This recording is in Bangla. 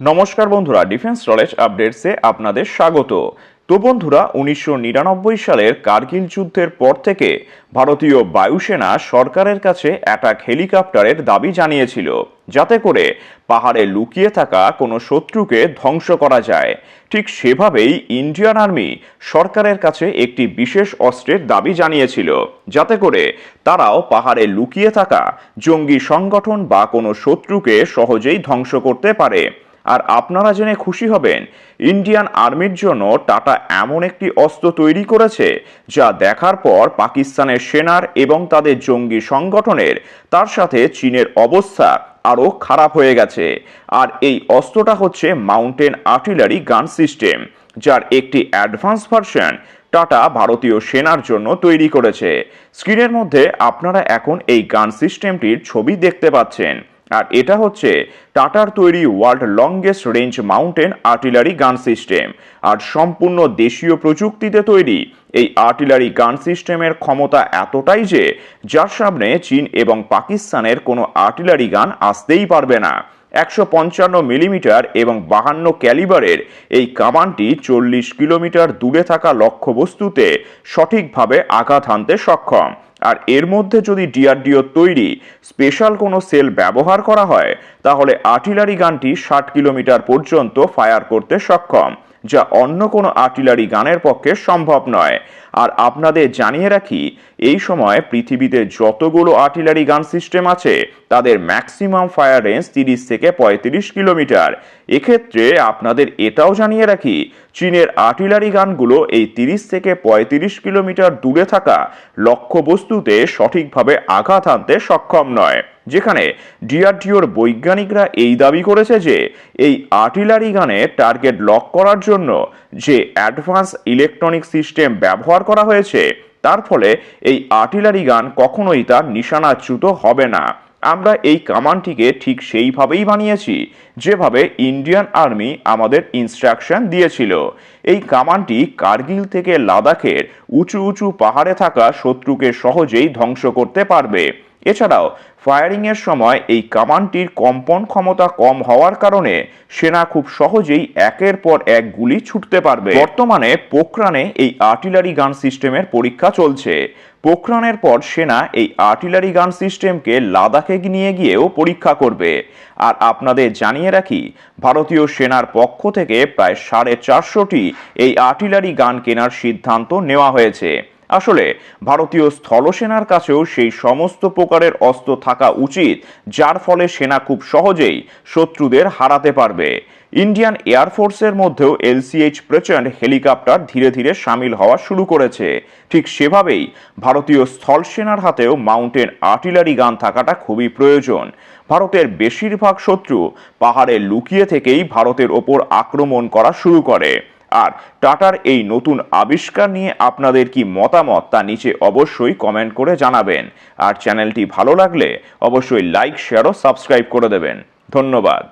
নমস্কার বন্ধুরা ডিফেন্স নলেজ আপডেটসে আপনাদের স্বাগত। তো বন্ধুরা, উনিশশো নিরানব্বই সালের কার্গিল যুদ্ধের পর থেকে ভারতীয় বায়ুসেনা সরকারের কাছে অ্যাটাক হেলিকপ্টারের দাবি জানিয়েছিল, যাতে করে পাহাড়ে লুকিয়ে থাকা কোনো শত্রুকে ধ্বংস করা যায়। ঠিক সেভাবেই ইন্ডিয়ান আর্মি সরকারের কাছে একটি বিশেষ অস্ত্রের দাবি জানিয়েছিল, যাতে করে তারাও পাহাড়ে লুকিয়ে থাকা জঙ্গি সংগঠন বা কোনো শত্রুকে সহজেই ধ্বংস করতে পারে। আর আপনারা জেনে খুশি হবেন, ইন্ডিয়ান আর্মির জন্য টাটা এমন একটি অস্ত্র তৈরি করেছে যা দেখার পর পাকিস্তানের সেনার এবং তাদের জঙ্গি সংগঠনের, তার সাথে চীনের অবস্থা আরও খারাপ হয়ে গেছে। আর এই অস্ত্রটা হচ্ছে মাউন্টেন আর্টিলারি গান সিস্টেম, যার একটি অ্যাডভান্স ভার্সন টাটা ভারতীয় সেনার জন্য তৈরি করেছে। স্ক্রিনের মধ্যে আপনারা এখন এই গান সিস্টেমটির ছবি দেখতে পাচ্ছেন। আর এটা হচ্ছে টাটার তৈরি world longest range mountain artillery gun system. আর সম্পূর্ণ দেশীয় প্রযুক্তিতে তৈরি এই আর্টিলারি গান সিস্টেমের ক্ষমতা এতটাই যে, যার সামনে চীন এবং পাকিস্তানের কোনো আর্টিলারি গান আসতেই পারবে না। একশো পঞ্চান্ন মিলিমিটার এবং বাহান্ন ক্যালিবারের এই কামানটি চল্লিশ কিলোমিটার দূরে থাকা লক্ষ্যবস্তুতে সঠিকভাবে আঘাত হানতে সক্ষম। আর এর মধ্যে যদি ডিআরডিও তৈরি স্পেশাল কোনো সেল ব্যবহার করা হয়, তাহলে আর্টিলারি গানটি ষাট কিলোমিটার পর্যন্ত ফায়ার করতে সক্ষম। যা অন্য কোনো আর্টিলারি গানের পক্ষে সম্ভব নয়। আর আপনাদের জানিয়ে রাখি, এই সময় পৃথিবীতে যতগুলো আর্টিলারি গান সিস্টেম আছে, তাদের ম্যাক্সিমাম ফায়ার রেঞ্জ তিরিশ থেকে পঁয়ত্রিশ কিলোমিটার। এক্ষেত্রে আপনাদের এটাও জানিয়ে রাখি, চীনের আর্টিলারি গানগুলো এই তিরিশ থেকে পঁয়ত্রিশ কিলোমিটার দূরে থাকা লক্ষ্যবস্তুতে সঠিকভাবে আঘাত আনতে সক্ষম নয়। যেখানে ডিআরডিওর বৈজ্ঞানিকরা এই দাবি করেছে যে এই আর্টিলারি গানে টার্গেট লক করার জন্য যে অ্যাডভান্স ইলেকট্রনিক সিস্টেম ব্যবহার করা হয়েছে, তার ফলে এই আর্টিলারি গান কখনোই তার নিশানাচ্যুত হবে না। আমরা এই কামানটিকে ঠিক সেইভাবেই বানিয়েছি, যেভাবে ইন্ডিয়ান আর্মি আমাদের ইনস্ট্রাকশন দিয়েছিল। এই কামানটি কার্গিল থেকে লাদাখের উঁচু উঁচু পাহাড়ে থাকা শত্রুকে সহজেই ধ্বংস করতে পারবে। এছাড়াও ফায়ারিংয়ের সময় এই কামানটির কম্পন ক্ষমতা কম হওয়ার কারণে সেনা খুব সহজেই একের পর এক গুলি ছুটতে পারবে। বর্তমানে পোখরানে এই আর্টিলারি গান সিস্টেমের পরীক্ষা চলছে। পোখরানের পর সেনা এই আর্টিলারি গান সিস্টেমকে লাদাখে নিয়ে গিয়েও পরীক্ষা করবে। আর আপনাদের জানিয়ে রাখি, ভারতীয় সেনার পক্ষ থেকে প্রায় সাড়ে চারশোটি এই আর্টিলারি গান কেনার সিদ্ধান্ত নেওয়া হয়েছে। আসলে ভারতীয় স্থলসেনার কাছেও সেই সমস্ত প্রকারের অস্ত্র থাকা উচিত, যার ফলে সেনা খুব সহজেই শত্রুদের হারাতে পারবে। ইন্ডিয়ান এয়ারফোর্সের মধ্যেও এলসিএইচ প্রচণ্ড হেলিকপ্টার ধীরে ধীরে সামিল হওয়া শুরু করেছে। ঠিক সেভাবেই ভারতীয় স্থলসেনার হাতেও মাউন্টেন আর্টিলারি গান থাকাটা খুবই প্রয়োজন। ভারতের বেশিরভাগ শত্রু পাহাড়ে লুকিয়ে থেকেই ভারতের ওপর আক্রমণ করা শুরু করে। আর টাটার এই নতুন আবিষ্কার নিয়ে আপনাদের কি মতামত তা নিচে অবশ্যই কমেন্ট করে জানাবেন। আর চ্যানেলটি ভালো লাগলে অবশ্যই লাইক শেয়ার ও সাবস্ক্রাইব করে দেবেন। ধন্যবাদ।